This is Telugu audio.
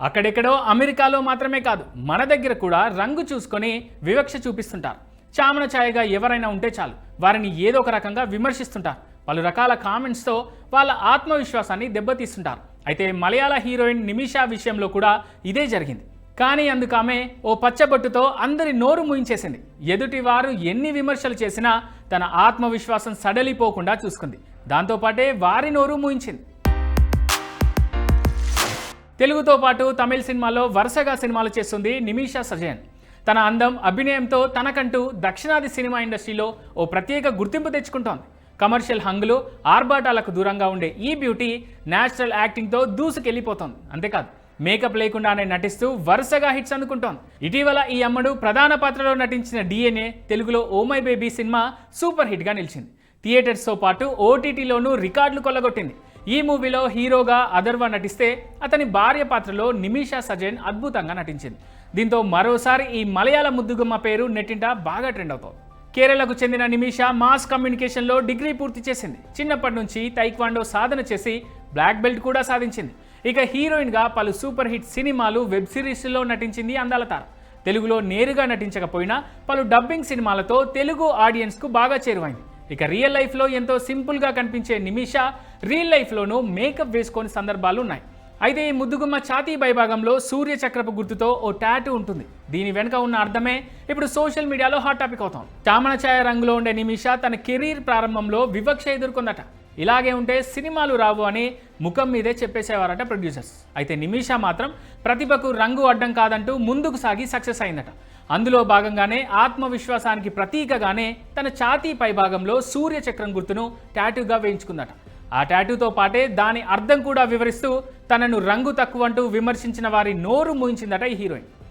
అక్కడెక్కడో అమెరికాలో మాత్రమే కాదు మన దగ్గర కూడా రంగు చూసుకొని వివక్ష చూపిస్తుంటారు. చామన ఛాయగా ఎవరైనా ఉంటే చాలు వారిని ఏదో ఒక రకంగా విమర్శిస్తుంటారు. పలు రకాల కామెంట్స్తో వాళ్ళ ఆత్మవిశ్వాసాన్ని దెబ్బతీస్తుంటారు. అయితే మలయాళ హీరోయిన్ నిమిషా విషయంలో కూడా ఇదే జరిగింది. కానీ అందుకు ఆమె ఓ పచ్చబొట్టుతో అందరి నోరు ముయించేసింది. ఎదుటి వారు ఎన్ని విమర్శలు చేసినా తన ఆత్మవిశ్వాసం సడలిపోకుండా చూసుకుంది. దాంతోపాటే వారి నోరు ముయించింది. తెలుగుతో పాటు తమిళ సినిమాలో వరుసగా సినిమాలు చేస్తుంది నిమిషా సజయన్ తన అందం అభినయంతో తనకంటూ దక్షిణాది సినిమా ఇండస్ట్రీలో ఓ ప్రత్యేక గుర్తింపు తెచ్చుకుంటోంది. కమర్షియల్ హంగులు ఆర్భాటాలకు దూరంగా ఉండే ఈ బ్యూటీ నేచురల్ యాక్టింగ్తో దూసుకెళ్ళిపోతోంది. అంతేకాదు మేకప్ లేకుండానే నటిస్తూ వరుసగా హిట్స్ అందుకుంటోంది. ఇటీవల ఈ అమ్మడు ప్రధాన పాత్రలో నటించిన డిఎన్ఏ తెలుగులో ఓమై బేబీ సినిమా సూపర్ హిట్గా నిలిచింది. థియేటర్స్తో పాటు ఓటీటీలోనూ రికార్డులు కొల్లగొట్టింది. ఈ మూవీలో హీరోగా అదర్వ నటిస్తే అతని భార్య పాత్రలో నిమిషా సజన్ అద్భుతంగా నటించింది. దీంతో మరోసారి ఈ మలయాళ ముద్దుగుమ్మ పేరు నెట్టింట బాగా ట్రెండ్ అవుతోంది. కేరళకు చెందిన నిమిషా మాస్ కమ్యూనికేషన్లో డిగ్రీ పూర్తి చేసింది. చిన్నప్పటి నుంచి తైక్వాండో సాధన చేసి బ్లాక్ బెల్ట్ కూడా సాధించింది. ఇక హీరోయిన్గా పలు సూపర్ హిట్ సినిమాలు వెబ్ సిరీస్లో నటించింది అందాల తార తెలుగులో నేరుగా నటించకపోయినా పలు డబ్బింగ్ సినిమాలతో తెలుగు ఆడియన్స్కు బాగా చేరువైంది. ఇక రియల్ లైఫ్లో ఎంతో సింపుల్గా కనిపించే నిమిష రియల్ లైఫ్లోనూ మేకప్ వేసుకొని సందర్భాలు ఉన్నాయి. అయితే ఈ ముద్దుగుమ్మ ఛాతీ పైభాగంలో సూర్య చక్రపు గుర్తుతో ఓ ట్యాటూ ఉంటుంది. దీని వెనుక ఉన్న అర్థమే ఇప్పుడు సోషల్ మీడియాలో హాట్ టాపిక్ అవుతాం. చామన ఛాయ రంగులో ఉండే నిమిష తన కెరీర్ ప్రారంభంలో వివక్ష ఎదుర్కొందట. ఇలాగే ఉంటే సినిమాలు రావు అని ముఖం మీదే చెప్పేసేవారట ప్రొడ్యూసర్స్. అయితే నిమిష మాత్రం ప్రతిభకు రంగు అడ్డం కాదంటూ ముందుకు సాగి సక్సెస్ అయిందట. అందులో భాగంగానే ఆత్మవిశ్వాసానికి ప్రతీకగానే తన ఛాతీ పైభాగంలో సూర్య చక్రం గుర్తును టాటూగా వేయించుకుందట. ఆ టాటూతో పాటే దాని అర్థం కూడా వివరిస్తూ తనను రంగు తక్కువంటూ విమర్శించిన వారి నోరు మూయించిందట ఈ హీరోయిన్.